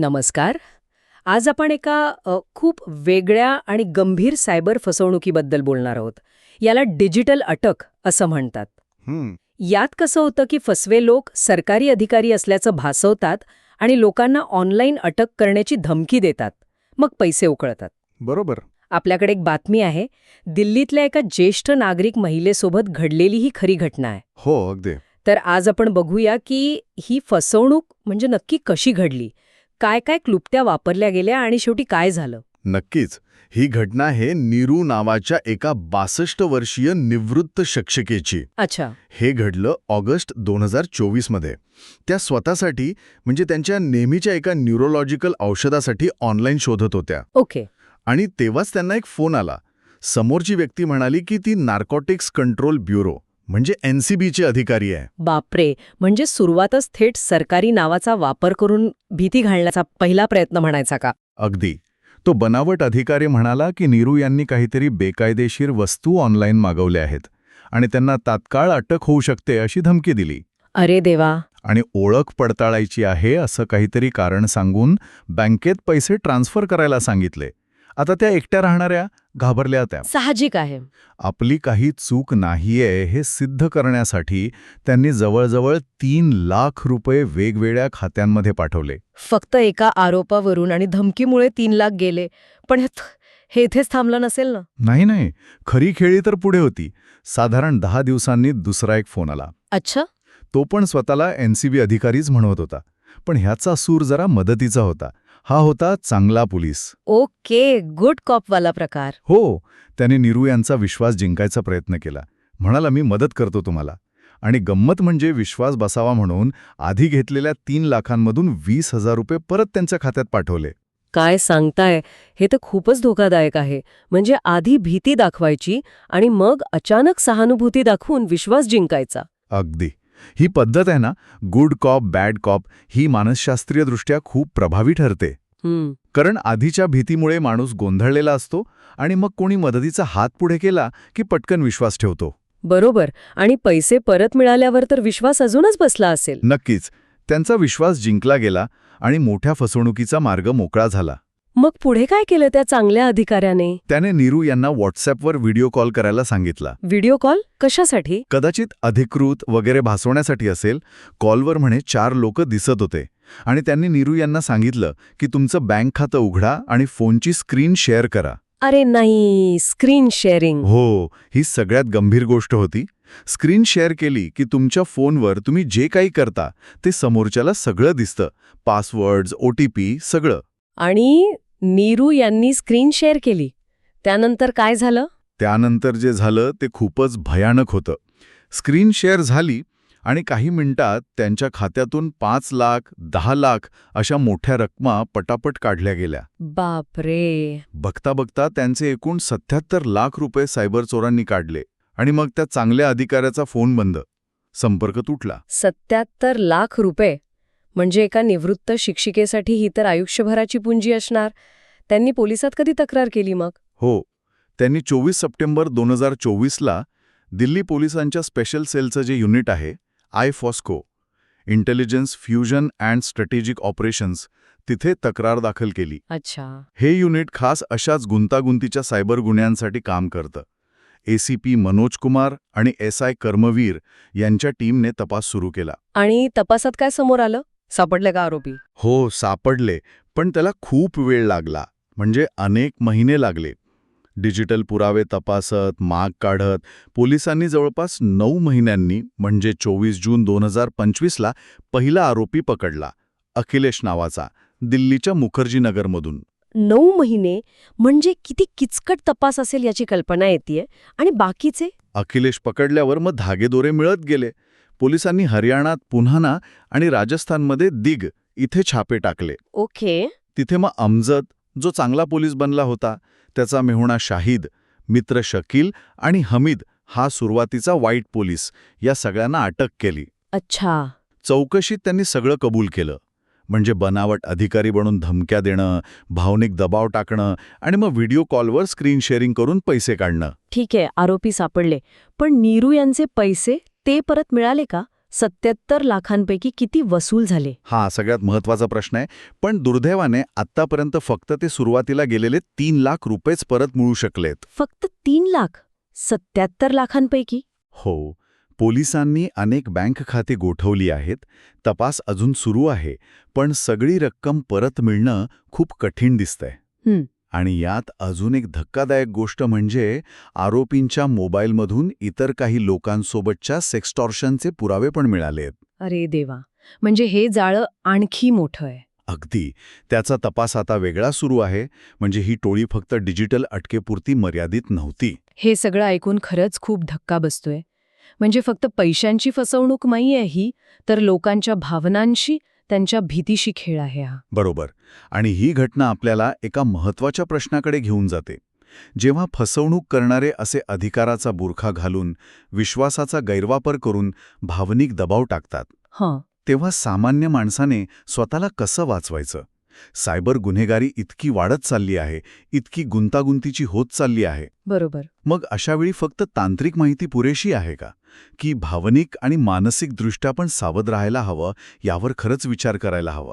नमस्कार. आज आपण एका अ, खूप वेगळ्या आणि गंभीर सायबर फसवणुकीबद्दल बोलणार आहोत. याला डिजिटल अटक असं म्हणतात. यात कसं होतं की फसवे लोक सरकारी अधिकारी असल्याचं भासवतात आणि लोकांना ऑनलाईन अटक करण्याची धमकी देतात. मग पैसे उकळतात. बरोबर. आपल्याकडे एक बातमी आहे. दिल्लीतल्या एका ज्येष्ठ नागरिक महिलेसोबत घडलेली ही खरी घटना आहे. हो अगदी. तर आज आपण बघूया की ही फसवणूक म्हणजे नक्की कशी घडली? काय काय क्लुप्त्या वापरल्या गेल्या आणि शेवटी काय झालं? नक्कीच. ही घटना आहे नीरू नावाच्या एका बासष्ट वर्षीय निवृत्त शिक्षिकेची. अच्छा. हे घडलं ऑगस्ट दोन हजार चोवीसमध्ये त्या स्वतःसाठी म्हणजे त्यांच्या नेहमीच्या एका न्यूरोलॉजिकल औषधासाठी ऑनलाईन शोधत होत्या. ओके. आणि तेव्हाच त्यांना एक फोन आला. समोरची व्यक्ती म्हणाली की ती नार्कोटिक्स कंट्रोल ब्युरो. म्हणजे एनसीबीचे अधिकारी आहे. बापरे म्हणजे सुरुवातच थेट सरकारी नावाचा वापर करून भीती घालण्याचा पहिला प्रयत्न म्हणायचा का? अगदी. तो बनावट अधिकारी म्हणाला की नीरू यांनी काहीतरी बेकायदेशीर वस्तू ऑनलाईन मागवल्या आहेत आणि त्यांना तात्काळ अटक होऊ शकते अशी धमकी दिली. अरे देवा! आणि ओळख पडताळायची आहे असं काहीतरी कारण सांगून बँकेत पैसे ट्रान्स्फर करायला सांगितले. आता त्या एकट्या राहणाऱ्या घाबरल्या त्या साहजिक आहे. आपली काही चूक नाहीये हे सिद्ध करण्यासाठी त्यांनी जवळजवळ तीन लाख रुपये वेगवेगळ्या खात्यांमध्ये पाठवले. फक्त एका आरोपावरून आणि धमकीमुळे तीन लाख गेले. पण हे- इथेच थांबलं नसेल ना? नाही नाही. खरी खेळी तर पुढे होती. साधारण दहा दिवसांनी दुसरा एक फोन आला. अच्छा. तो पण स्वतःला एनसीबी अधिकारीच म्हणत होता. पण ह्याचा सूर जरा मदतीचा होता. हा होता चांगला पोलीस. ओके गुड कॉपवाला प्रकार. हो त्याने नीरू यांचा विश्वास जिंकायचा प्रयत्न केला. म्हणाला मी मदत करतो तुम्हाला. आणि गंमत म्हणजे विश्वास बसावा म्हणून आधी घेतलेल्या तीन लाखांमधून वीस हजार रुपये परत त्यांच्या खात्यात पाठवले. काय सांगताय? हे तर खूपच धोकादायक आहे. म्हणजे आधी भीती दाखवायची आणि मग अचानक सहानुभूती दाखवून विश्वास जिंकायचा. अगदी. ही पद्धत आहे ना गुड कॉप बॅड कॉप ही मानसशास्त्रीयदृष्ट्या खूप प्रभावी ठरते. कारण आधीच्या भीतीमुळे माणूस गोंधळलेला असतो आणि मग कोणी मदतीचा हात पुढे केला की पटकन विश्वास ठेवतो. बरोबर. आणि पैसे परत मिळाल्यावर तर विश्वास अजूनच बसला असेल. नक्कीच. त्यांचा विश्वास जिंकला गेला आणि मोठ्या फसवणुकीचा मार्ग मोकळा झाला. मग पुढे काय केलं त्या चांगल्या अधिकाऱ्याने? त्याने नीरू यांना व्हॉट्सॲपवर व्हिडिओ कॉल करायला सांगितला. Video call? कशासाठी? कदाचित अधिकृत वगैरे भासवण्यासाठी असेल कॉलवर म्हणे चार लोक दिसत होते. आणि त्यांनी नीरू यांना सांगितलं की तुमचं बँक खातं उघडा आणि फोनची स्क्रीन शेअर करा. अरे नाही स्क्रीन शेअरिंग. हो ही सगळ्यात गंभीर गोष्ट होती. स्क्रीन शेअर केली की तुमच्या फोनवर तुम्ही जे काही करता ते समोरच्याला सगळं दिसतं. पासवर्ड्स ओ टी पी सगळं. आणि नीरू यांनी स्क्रीन शेअर केली. त्यानंतर काय झालं? त्यानंतर जे झालं ते खूपच भयानक होतं. स्क्रीन शेअर झाली आणि काही मिनिटात त्यांच्या खात्यातून पाच लाख दहा लाख अशा मोठ्या रकमा पटापट काढल्या गेल्या. बापरे! बघता बघता त्यांचे एकूण सत्याहत्तर लाख रुपये सायबर चोरांनी काढले आणि मग त्या चांगल्या अधिकाऱ्याचा फोन बंद. संपर्क तुटला. सत्याहत्तर लाख रुपये? म्हणजे एका निवृत्त शिक्षिकेसाठी ही तर आयुष्यभराची पुंजी असणार. त्यांनी पोलिसात कधी तक्रार केली मग? हो. त्यांनी चोवीस सप्टेंबर दोन हजार चोवीसला दिल्ली पोलिसांच्या स्पेशल सेलचं जे युनिट आहे I फॉस्को intelligence fusion and strategic operations तिथे तक्रार दाखल केली. अच्छा. हे युनिट खास अशाच गुंतागुंतीच्या सायबर गुन्ह्यांसाठी काम करतं. एसीपी मनोज कुमार आणि एस आय कर्मवीर यांच्या टीमने तपास सुरू केला. आणि तपासात काय समोर आलं? सापडले का आरोपी? हो सापडले पण त्याला खूप वेळ लागला म्हणजे अनेक महिने लागले. डिजिटल पुरावे तपासत माग काढत पोलिसांनी जवळपास नऊ महिन्यांनी म्हणजे चोवीस जून दोन हजार पंचवीसला पहिला आरोपी पकडला अखिलेश नावाचा दिल्लीच्या मुखर्जीनगरमधून. नऊ महिने? म्हणजे किती किचकट तपास असेल याची कल्पना येते आणि बाकीचे? अखिलेश पकडल्यावर मग धागेदोरे मिळत गेले. पोलिसांनी हरियाणात पुन्हाना आणि राजस्थानमध्ये दिग इथे छापे टाकले. ओके. तिथे मग अमजद जो चांगला पोलीस बनला होता त्याचा मेहुणा शाहिद मित्र शकील आणि हमीद हा सुरुवातीचा वाईट पोलीस या सगळ्यांना अटक केली. अच्छा. चौकशीत त्यांनी सगळं कबूल केलं. म्हणजे बनावट अधिकारी बनून धमक्या देणं भावनिक दबाव टाकणं आणि मग व्हिडिओ कॉलवर स्क्रीन शेअरिंग करून पैसे काढणं. ठीक आहे आरोपी सापडले. पण नीरू यांचे पैसे? ते परत मिळाले का? सत्याहत्तर लाखांपैकी किती वसूल झाले? हा सगळ्यात महत्त्वाचा प्रश्न आहे. पण दुर्दैवाने आत्तापर्यंत फक्त ते सुरुवातीला गेलेले तीन लाख रुपयेच परत मिळू शकलेत. फक्त तीन लाख? सत्याहत्तर लाखांपैकी? हो. पोलिसांनी अनेक बँक खाते गोठवली आहेत. तपास अजून सुरू आहे. पण सगळी रक्कम परत मिळणं खूप कठीण दिसतंय. आणि यात अजून एक धक्कादायक गोष्ट म्हणजे आरोपींच्या मोबाईलमधून इतर काही लोकांसोबतच्या सेक्स्टॉर्शनचे पुरावे पण मिळालेत अरे देवा. म्हणजे हे जाळं आणखी मोठं आहे. अगदी. त्याचा तपास आता वेगळा सुरू आहे. म्हणजे ही टोळी फक्त डिजिटल अटकेपुरती मर्यादित नव्हती. हे सगळं ऐकून खरंच खूप धक्का बसतोय. म्हणजे फक्त पैशांची फसवणूक नाहीये ही तर लोकांच्या भावनांशी त्यांच्या भीतीशी खेळ आहे हा. बरोबर. आणि ही घटना आपल्याला एका महत्त्वाच्या प्रश्नाकडे घेऊन जाते. जेव्हा फसवणूक करणारे असे अधिकाराचा बुरखा घालून विश्वासाचा गैरवापर करून भावनिक दबाव टाकतात हां. तेव्हा सामान्य माणसाने स्वतःला कसं वाचवायचं? सायबर गुन्हेगारी इतकी वाढत चालली आहे इतकी गुंतागुंतीची होत चालली आहे. बरोबर. मग अशावेळी फक्त तांत्रिक माहिती पुरेशी आहे का? की भावनिक आणि मानसिकदृष्ट्या पण सावध राहायला हवं यावर खरंच विचार करायला हवा.